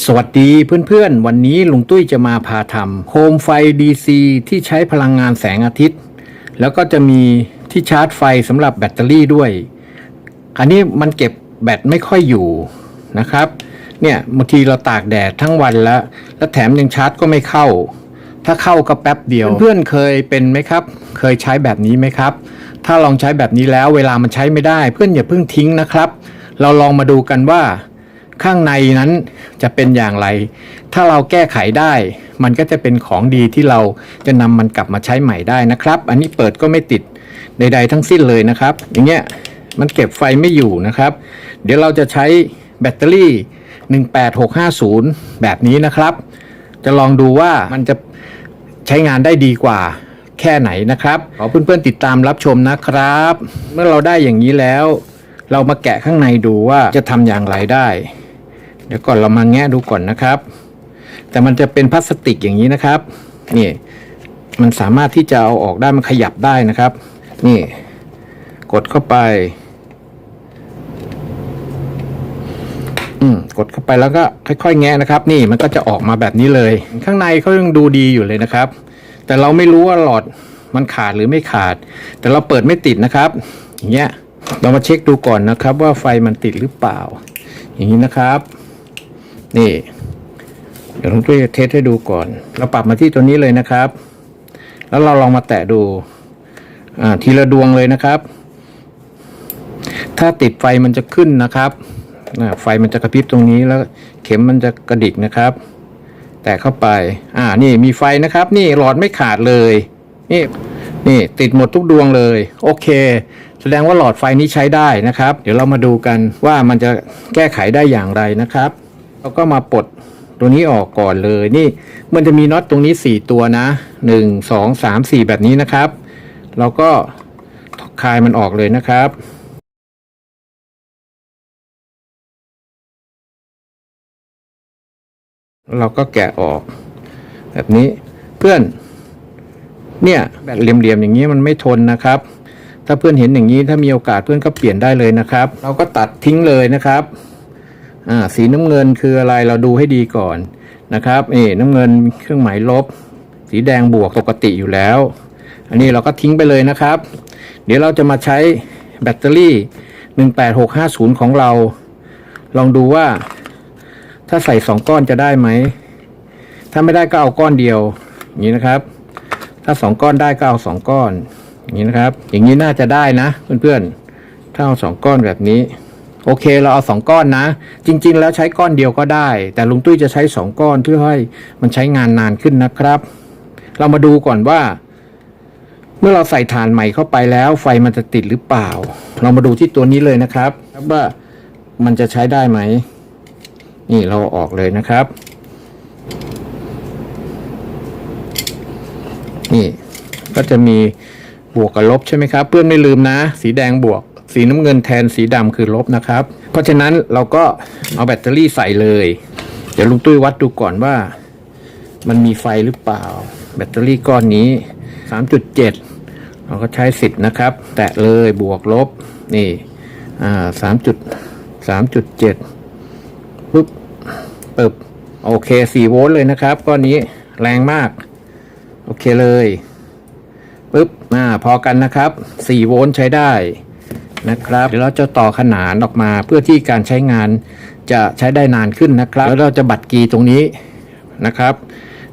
สวัสดีเพื่อนๆ วันนี้ลุงตุ้ยจะมาพาทำโคมไฟ DC ที่ใช้พลังงานแสงอาทิตย์ แล้วก็จะมีที่ชาร์จไฟสำหรับแบตเตอรี่ด้วย อันนี้มันเก็บแบตไม่ค่อยอยู่นะครับ เนี่ยบางทีเราตากแดดทั้งวันแล้ว แล้วแถมยังชาร์จก็ไม่เข้า ถ้าเข้าก็แป๊บเดียว เพื่อนๆเคยเป็นไหมครับ เคยใช้แบบนี้ไหมครับ ถ้าลองใช้แบบนี้แล้วเวลามันใช้ไม่ได้ เพื่อนอย่าเพิ่งทิ้งนะครับ เราลองมาดูกันว่า ข้างในนั้นจะเป็นอย่างไร ถ้าเราแก้ไขได้ มันก็จะเป็นของดีที่เราจะนำมันกลับมาใช้ใหม่ได้นะครับ อันนี้เปิดก็ไม่ติดใดๆทั้งสิ้นเลยนะครับ อย่างเงี้ยมันเก็บไฟไม่อยู่นะครับ เดี๋ยวเราจะใช้แบตเตอรี่ 18650 แบบนี้นะครับ จะลองดูว่ามันจะใช้งานได้ดีกว่าแค่ไหนนะครับ ขอเพื่อนๆติดตามรับชมนะครับ เมื่อเราได้อย่างนี้แล้ว เรามาแกะข้างในดูว่าจะทำอย่างไรได้ ดี๋ยวก่อนเรามาแงะดูก่อนนะครับ แต่มันจะเป็นพลาสติกอย่างนี้นะครับ นี่ มันสามารถที่จะเอาออกได้มันขยับได้นะครับ นี่ กดเข้าไป อืมกดเข้าไปแล้วก็ค่อยๆ แงะนะครับ นี่มันก็จะออกมาแบบนี้เลย ข้างในเขายังดูดีอยู่เลยนะครับ แต่เราไม่รู้ว่าหลอดมันขาดหรือไม่ขาด แต่เราเปิดไม่ติดนะครับ อย่างเงี้ยเรามาเช็คดูก่อนนะครับ ว่าไฟมันติดหรือเปล่า อย่างนี้นะครับ นี่ เดี๋ยวลุงตุ้ยจะเทสให้ดูก่อน เราปรับมาที่ตัวนี้เลยนะครับ แล้วเราลองมาแตะดูอ่าทีละดวงเลยนะครับ ถ้าติดไฟมันจะขึ้นนะครับไฟมันจะกระพริบตรงนี้แล้วเข็มมันจะกระดิกนะครับ แตะเข้าไป อ่านี่มีไฟนะครับ นี่หลอดไม่ขาดเลย นี่นี่ติดหมดทุกดวงเลย โอเค แสดงว่าหลอดไฟนี้ใช้ได้นะครับ เดี๋ยวเรามาดูกันว่ามันจะแก้ไขได้อย่างไรนะครับ เราก็มาปลดตัวนี้ออกก่อนเลยนี่มันจะมีน็อตตรงนี้ 4 ตัวนะ 1 2 3 4 แบบนี้นะครับ เราก็คลายมันออกเลยนะครับเราก็แกะออก แบบนี้เพื่อน เนี่ยแบบเหลี่ยมๆอย่างนี้มันไม่ทนนะครับ ถ้าเพื่อนเห็นอย่างนี้ถ้ามีโอกาสเพื่อนก็เปลี่ยนได้เลยนะครับ เราก็ตัดทิ้งเลยนะครับ อ่าสีน้ำเงินคืออะไรเราดูให้ดีก่อนนะครับนี่น้ำเงินเครื่องหมายลบ สีแดงบวกปกติอยู่แล้ว อันนี้เราก็ทิ้งไปเลยนะครับ เดี๋ยวเราจะมาใช้แบตเตอรี่ 18650 ของเรา ลองดูว่า ถ้าใส่สองก้อนจะได้ไหม ถ้าไม่ได้ก็เอาก้อนเดียว อย่างนี้นะครับ ถ้าสองก้อนได้ก็เอาสองก้อน อย่างนี้นะครับ อย่างนี้น่าจะได้นะเพื่อนๆถ้าเอาสองก้อนแบบนี้ โอเคเราเอาสองก้อนนะ จริง ๆ แล้วใช้ก้อนเดียวก็ได้ แต่ลุงตุ้ยจะใช้สองก้อนเพื่อให้มันใช้งานนานขึ้นนะครับ เรามาดูก่อนว่า เมื่อเราใส่ถ่านใหม่เข้าไปแล้ว ไฟมันจะติดหรือเปล่า เรามาดูที่ตัวนี้เลยนะครับว่ามันจะใช้ได้ไหม นี่เราออกเลยนะครับ นี่ก็จะมีบวกกับลบใช่ไหมครับ เพื่อนไม่ลืมนะ สีแดงบวก สีน้ำเงินแทนสีดำคือลบนะครับ เพราะฉะนั้นเราก็เอาแบตเตอรี่ใส่เลย เดี๋ยวลุงตุ้ยวัดดูก่อนว่า มันมีไฟหรือเปล่า แบตเตอรี่ก้อนนี้ 3.7 เราก็ใช้สิทธ์นะครับ แตะเลยบวกลบ นี่อ่าสามจุดสามจุดเจ็ดปุ๊บปึ๊บโอเคสี่โวลต์เลยนะครับ ก้อนนี้แรงมาก โอเคเลยปุ๊บอ่าพอกันนะครับ4โวลต์ใช้ได้ นะครับ เดี๋ยวเราจะต่อขนานออกมาเพื่อที่การใช้งานจะใช้ได้นานขึ้นนะครับ แล้วเราจะบัดกีตรงนี้นะครับ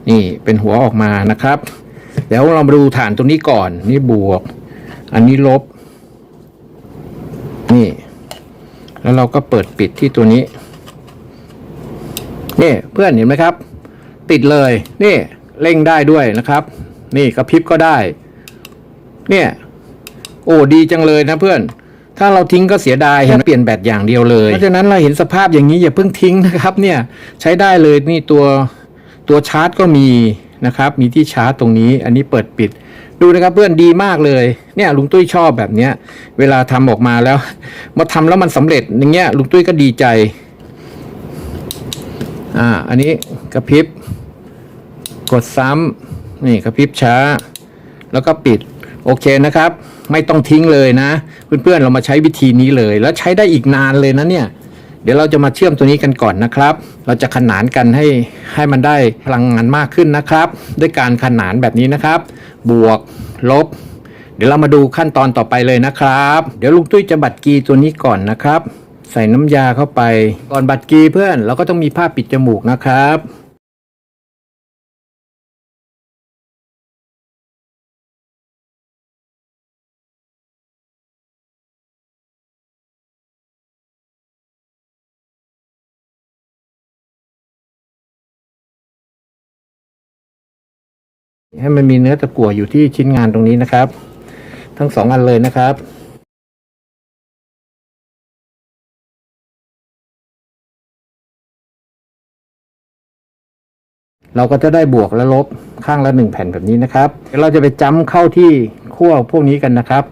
นี่เป็นหัวออกมานะครับ เดี๋ยวเรามาดูฐานตรงนี้ก่อน นี่บวก อันนี้ลบ นี่ แล้วเราก็เปิดปิดที่ตัวนี้ นี่เพื่อนเห็นไหมครับ ติดเลย นี่เร่งได้ด้วยนะครับ นี่กระพริบก็ได้ เนี่ย โอ้ดีจังเลยนะเพื่อน ถ้าเราทิ้งก็เสียดายเห็นไหมเปลี่ยนแบตอย่างเดียวเลยเพราะฉะนั้นเราเห็นสภาพอย่างนี้อย่าเพิ่งทิ้งนะครับเนี่ยใช้ได้เลยนี่ตัวตัวชาร์จก็มีนะครับมีที่ชาร์จตรงนี้ อันนี้เปิดปิดดูนะครับเพื่อนดีมากเลยเนี่ยลุงตุ้ยชอบแบบเนี้ยเวลาทำออกมาแล้ว มาทำแล้วมันสำเร็จอย่างเงี้ยลุงตุ้ยก็ดีใจอ่าอันนี้กระพริบกดซ้ำนี่กระพริบช้า แล้วก็ปิดโอเคนะครับ ไม่ต้องทิ้งเลยนะ เพื่อนๆเรามาใช้วิธีนี้เลย แล้วใช้ได้อีกนานเลยนะเนี่ย เดี๋ยวเราจะมาเชื่อมตัวนี้กันก่อนนะครับ เราจะขนานกันให้ให้มันได้พลังงานมากขึ้นนะครับ ด้วยการขนานแบบนี้นะครับ บวกลบ เดี๋ยวเรามาดูขั้นตอนต่อไปเลยนะครับ เดี๋ยวลุงตุ้ยจะบัดกีตัวนี้ก่อนนะครับ ใส่น้ำยาเข้าไป ก่อนบัดกีเพื่อนเราก็ต้องมีผ้าปิดจมูกนะครับ ให้มันมีเนื้อตะกั่วอยู่ที่ชิ้นงานตรงนี้นะครับ ทั้งสองอันเลยนะครับเราก็จะได้บวกและลบข้างละหนึ่งแผ่นแบบนี้นะครับเดี๋ยวเราจะไปจ้ำเข้าที่ขั้วพวกนี้กันนะครับ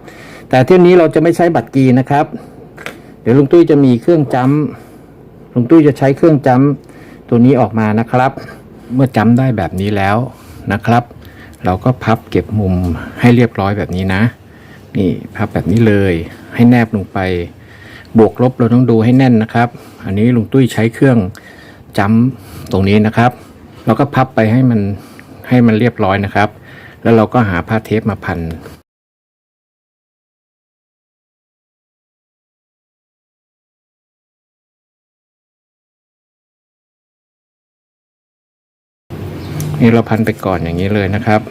แต่เที่ยวนี้เราจะไม่ใช้บัตรกีนะครับ เดี๋ยวลุงตุ้ยจะมีเครื่องจ้ำลุงตุ้ยจะใช้เครื่องจ้ำตัวนี้ออกมานะครับ เมื่อจ้ำได้แบบนี้แล้วนะครับ เราก็พับเก็บมุมให้เรียบร้อยแบบนี้นะ นี่พับแบบนี้เลยให้แนบลงไป บวกลบเราต้องดูให้แน่นนะครับ อันนี้ลุงตุ้ยใช้เครื่องจ้ำตรงนี้นะครับ เราก็พับไปให้มันให้มันเรียบร้อยนะครับ แล้วเราก็หาผ้าเทปมาพัน นี่เราพันไปก่อนอย่างนี้เลยนะครับ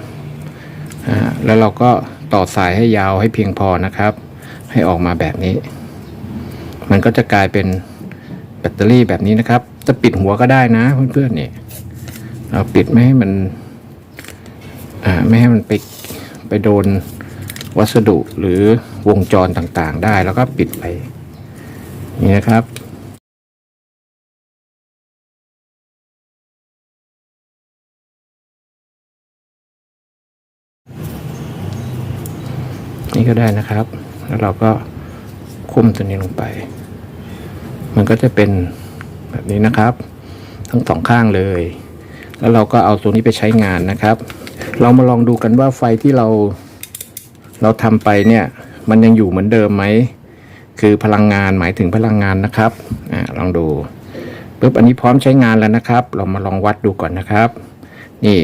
แล้วเราก็ต่อสายให้ยาวให้เพียงพอนะครับ ให้ออกมาแบบนี้ มันก็จะกลายเป็นแบตเตอรี่แบบนี้นะครับ จะปิดหัวก็ได้นะเพื่อนๆนี่เราปิดไม่ให้มันไม่ให้มันไปไปโดนวัสดุหรือวงจรต่างๆได้แล้วก็ปิดไปนี่นะครับ นี่ก็ได้นะครับ แล้วเราก็คุมตัวนี้ลงไป มันก็จะเป็นแบบนี้นะครับ ทั้งสองข้างเลย แล้วเราก็เอาตัวนี้ไปใช้งานนะครับ เรามาลองดูกันว่าไฟที่เราเราทำไปเนี่ย มันยังอยู่เหมือนเดิมไหม คือพลังงานหมายถึงพลังงานนะครับอ่าลองดูปุ๊บอันนี้พร้อมใช้งานแล้วนะครับ เรามาลองวัดดูก่อนนะครับ นี่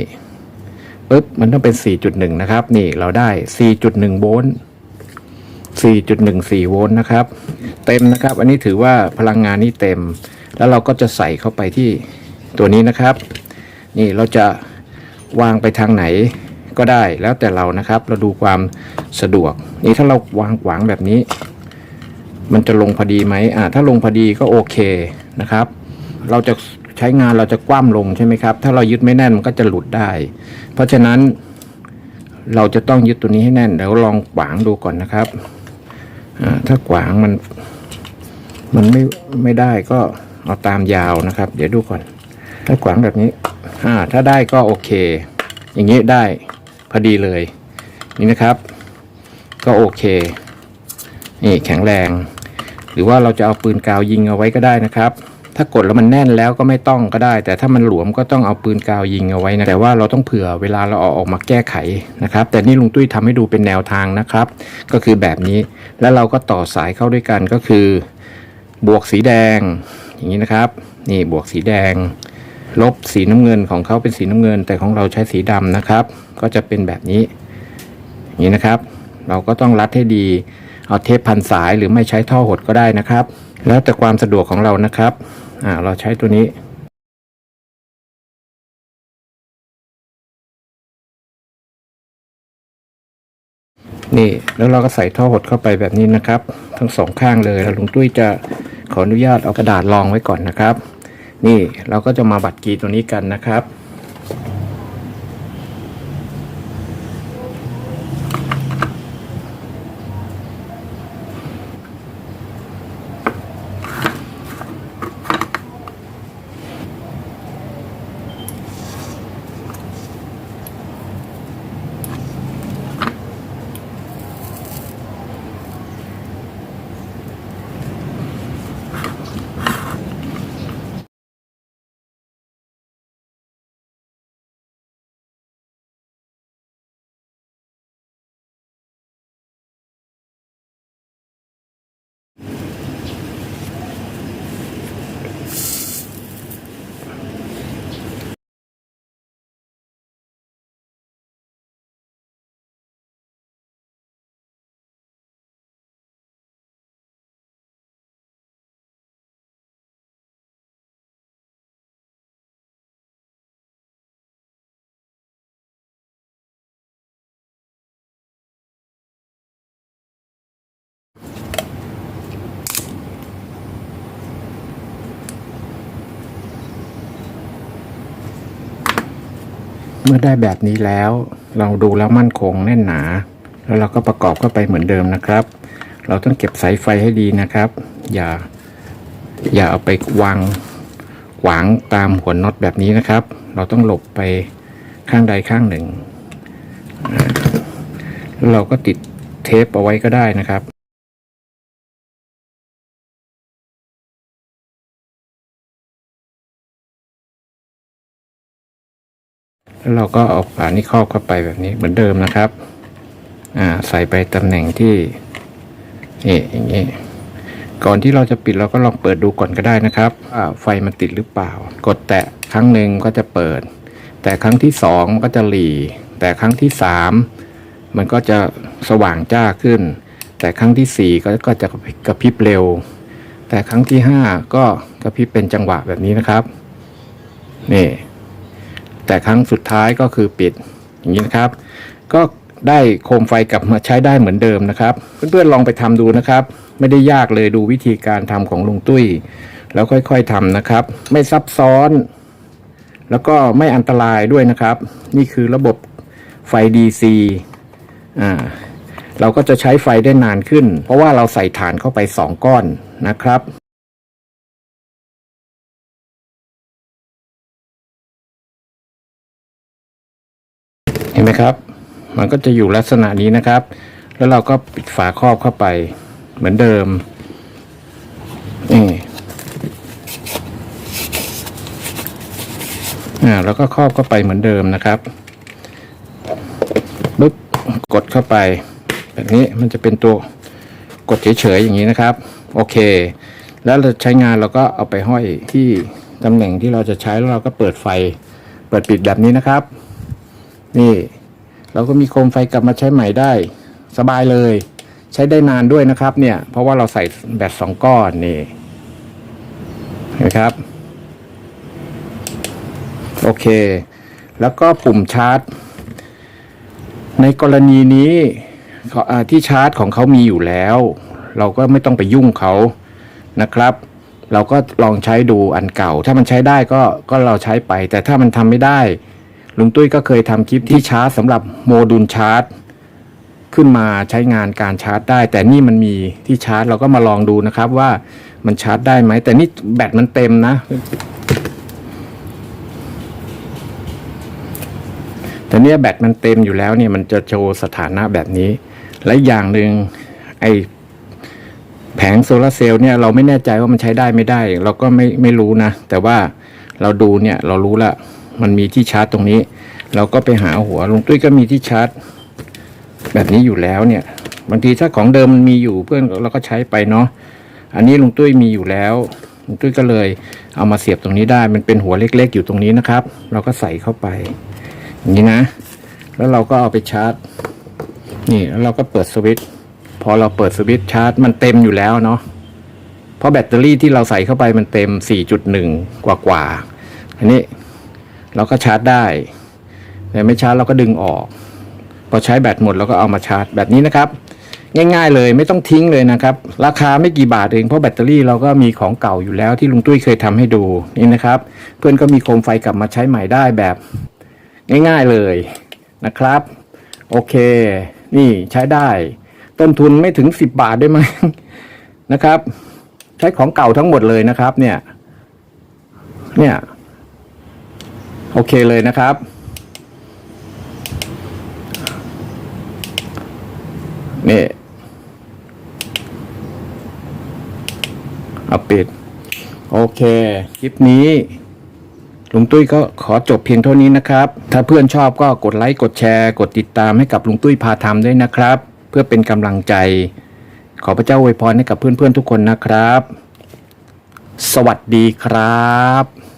ปุ๊บมันต้องเป็น 4.1 นะครับ นี่เราได้ 4.1 โวลต์ 4.14 โวลต์นะครับ เต็มนะครับ อันนี้ถือว่าพลังงานนี้เต็ม แล้วเราก็จะใส่เข้าไปที่ตัวนี้นะครับ นี่เราจะวางไปทางไหนก็ได้แล้วแต่เรานะครับ เราดูความสะดวก นี่ถ้าเราวางขวางแบบนี้ มันจะลงพอดีไหมอ่าถ้าลงพอดีก็โอเคนะครับ เราจะใช้งานเราจะคว่ำลงใช่ไหมครับ ถ้าเรายึดไม่แน่นมันก็จะหลุดได้ เพราะฉะนั้นเราจะต้องยึดตัวนี้ให้แน่นเดี๋ยวลองขวางดูก่อนนะครับถ้าขวางมัน มันไม่ไม่ได้ก็เอาตามยาวนะครับ เดี๋ยวดูก่อน ถ้าขวางแบบนี้ถ้าได้ก็โอเค อย่างนี้ได้พอดีเลย นี่นะครับ ก็โอเค นี่แข็งแรง หรือว่าเราจะเอาปืนกาวยิงเอาไว้ก็ได้นะครับ ถ้ากดแล้วมันแน่นแล้วก็ไม่ต้องก็ได้ แต่ถ้ามันหลวมก็ต้องเอาปืนกาวยิงเอาไว้นะแต่ว่าเราต้องเผื่อเวลาเราเอาออกมาแก้ไขนะครับ แต่นี่ลุงตุ้ยทำให้ดูเป็นแนวทางนะครับ ก็คือแบบนี้ แล้วเราก็ต่อสายเข้าด้วยกันก็คือ บวกสีแดง อย่างนี้นะครับ นี่บวกสีแดง ลบสีน้ำเงินของเขาเป็นสีน้ำเงิน แต่ของเราใช้สีดำนะครับ ก็จะเป็นแบบนี้ อย่างนี้นะครับ เราก็ต้องรัดให้ดี เอาเทปพันสายหรือไม่ใช้ท่อหดก็ได้นะครับ แล้วแต่ความสะดวกของเรานะครับอ่าเราใช้ตัวนี้นี่แล้วเราก็ใส่ท่อหดเข้าไปแบบนี้นะครับ ทั้งสองข้างเลยแล้วลุงตุ้ยจะขออนุญาตเอากระดาษรองไว้ก่อนนะครับ นี่เราก็จะมาบัดกีตัวนี้กันนะครับ เมื่อได้แบบนี้แล้ว เราดูแล้วมั่นคงแน่นหนา แล้วเราก็ประกอบเข้าไปเหมือนเดิมนะครับ เราต้องเก็บสายไฟให้ดีนะครับ อย่า อย่าเอาไปวางขวางตามหัวน็อตแบบนี้นะครับ เราต้องหลบไปข้างใดข้างหนึ่งแล้วเราก็ติดเทปเอาไว้ก็ได้นะครับ แล้วเราก็เอาฝานี่ครอบเข้าไปแบบนี้เหมือนเดิมนะครับ อ่า ใส่ไปตำแหน่งที่นี่อย่างนี้ก่อนที่เราจะปิดเราก็ลองเปิดดูก่อนก็ได้นะครับไฟมันติดหรือเปล่า กดแตะครั้งหนึ่งก็จะเปิด แต่ครั้งที่สองก็จะหลีแต่ครั้งที่สามมันก็จะสว่างจ้าขึ้น แต่ครั้งที่สี่ก็ก็จะกระพริบเร็ว แต่ครั้งที่ห้าก็กระพริบเป็นจังหวะแบบนี้นะครับ นี่ แต่ครั้งสุดท้ายก็คือปิดอย่างนี้นะครับ ก็ได้โคมไฟกลับมาใช้ได้เหมือนเดิมนะครับ เพื่อนๆลองไปทำดูนะครับ ไม่ได้ยากเลยดูวิธีการทำของลุงตุ้ย แล้วค่อยๆทำนะครับ ไม่ซับซ้อน แล้วก็ไม่อันตรายด้วยนะครับ นี่คือระบบไฟ DC อ่าเราก็จะใช้ไฟได้นานขึ้น เพราะว่าเราใส่ฐานเข้าไปสองก้อนนะครับ นไหมครับ มันก็จะอยู่ลักษณะนี้นะครับ แล้วเราก็ปิดฝาครอบเข้าไปเหมือนเดิมนี่อ่าแล้วก็ครอบเข้าไปเหมือนเดิมนะครับปึ๊บกดเข้าไป แบบนี้มันจะเป็นตัวกดเฉยๆอย่างนี้นะครับ โอเค แล้วเราใช้งานเราก็เอาไปห้อยที่ตำแหน่งที่เราจะใช้แล้วเราก็เปิดไฟ เปิดปิดแบบนี้นะครับ นี่ เราก็มีโคมไฟกลับมาใช้ใหม่ได้ สบายเลย ใช้ได้นานด้วยนะครับ เนี่ย เพราะว่าเราใส่แบตสองก้อนนี่นะครับ โอเค แล้วก็ปุ่มชาร์จ ในกรณีนี้ที่ชาร์จของเขามีอยู่แล้ว เราก็ไม่ต้องไปยุ่งเขานะครับ เราก็ลองใช้ดูอันเก่า ถ้ามันใช้ได้ก็ก็เราใช้ไป แต่ถ้ามันทำไม่ได้ ลุงตุ้ยก็เคยทำคลิปที่ชาร์จสำหรับโมดูลชาร์จ ขึ้นมาใช้งานการชาร์จได้ แต่นี่มันมีที่ชาร์จเราก็มาลองดูนะครับว่ามันชาร์จได้ไหม แต่นี่แบตมันเต็มนะ แต่เนี่ยแบตมันเต็มอยู่แล้วเนี่ยมันจะโชว์สถานะแบบนี้ และอย่างหนึ่งไอแผงโซลาร์เซลล์เนี่ยเราไม่แน่ใจว่ามันใช้ได้ไม่ได้ เราก็ไม่ไม่รู้นะ แต่ว่าเราดูเนี่ยเรารู้ละ มันมีที่ชาร์จตรงนี้ เราก็ไปหาหัวลุงตุ้ยก็มีที่ชาร์จ แบบนี้อยู่แล้วเนี่ย บางทีถ้าของเดิมมันมีอยู่เพื่อนเราก็ใช้ไปเนาะอันนี้ลุงตุ้ยมีอยู่แล้วลุงตุ้ยก็เลยเอามาเสียบตรงนี้ได้ มันเป็นหัวเล็กๆอยู่ตรงนี้นะครับ เราก็ใส่เข้าไป อย่างนี้นะ แล้วเราก็เอาไปชาร์จ นี่แล้วเราก็เปิดสวิตช์พอเราเปิดสวิตช์ชาร์จ มันเต็มอยู่แล้วเนาะเพราะแบตเตอรี่ที่เราใส่เข้าไปมันเต็ม 4.1 กว่ากว่าอันนี้ เราก็ชาร์จได้แต่ไม่ชาร์จเราก็ดึงออก พอใช้แบตหมดเราก็เอามาชาร์จแบบนี้นะครับ ง่ายๆเลยไม่ต้องทิ้งเลยนะครับ ราคาไม่กี่บาทเองเพราะแบตเตอรี่เราก็มีของเก่าอยู่แล้วที่ลุงตุ้ยเคยทำให้ดูนี่นะครับ เพื่อนก็มีโคมไฟกลับมาใช้ใหม่ได้แบบ ง่ายๆเลยนะครับ โอเค นี่ใช้ได้ ต้นทุนไม่ถึงสิบบาทได้ไหมนะครับ ใช้ของเก่าทั้งหมดเลยนะครับ เนี่ย เนี่ย โอเคเลยนะครับ นี่เอาปิด โอเค คลิปนี้ลุงตุ้ยก็ขอจบเพียงเท่านี้นะครับ ถ้าเพื่อนชอบก็กดไลค์ กดแชร์ กดติดตามให้กับลุงตุ้ยพาทำด้วยนะครับ เพื่อเป็นกำลังใจ ขอพระเจ้าอวยพรให้กับเพื่อนๆทุกคนนะครับ สวัสดีครับ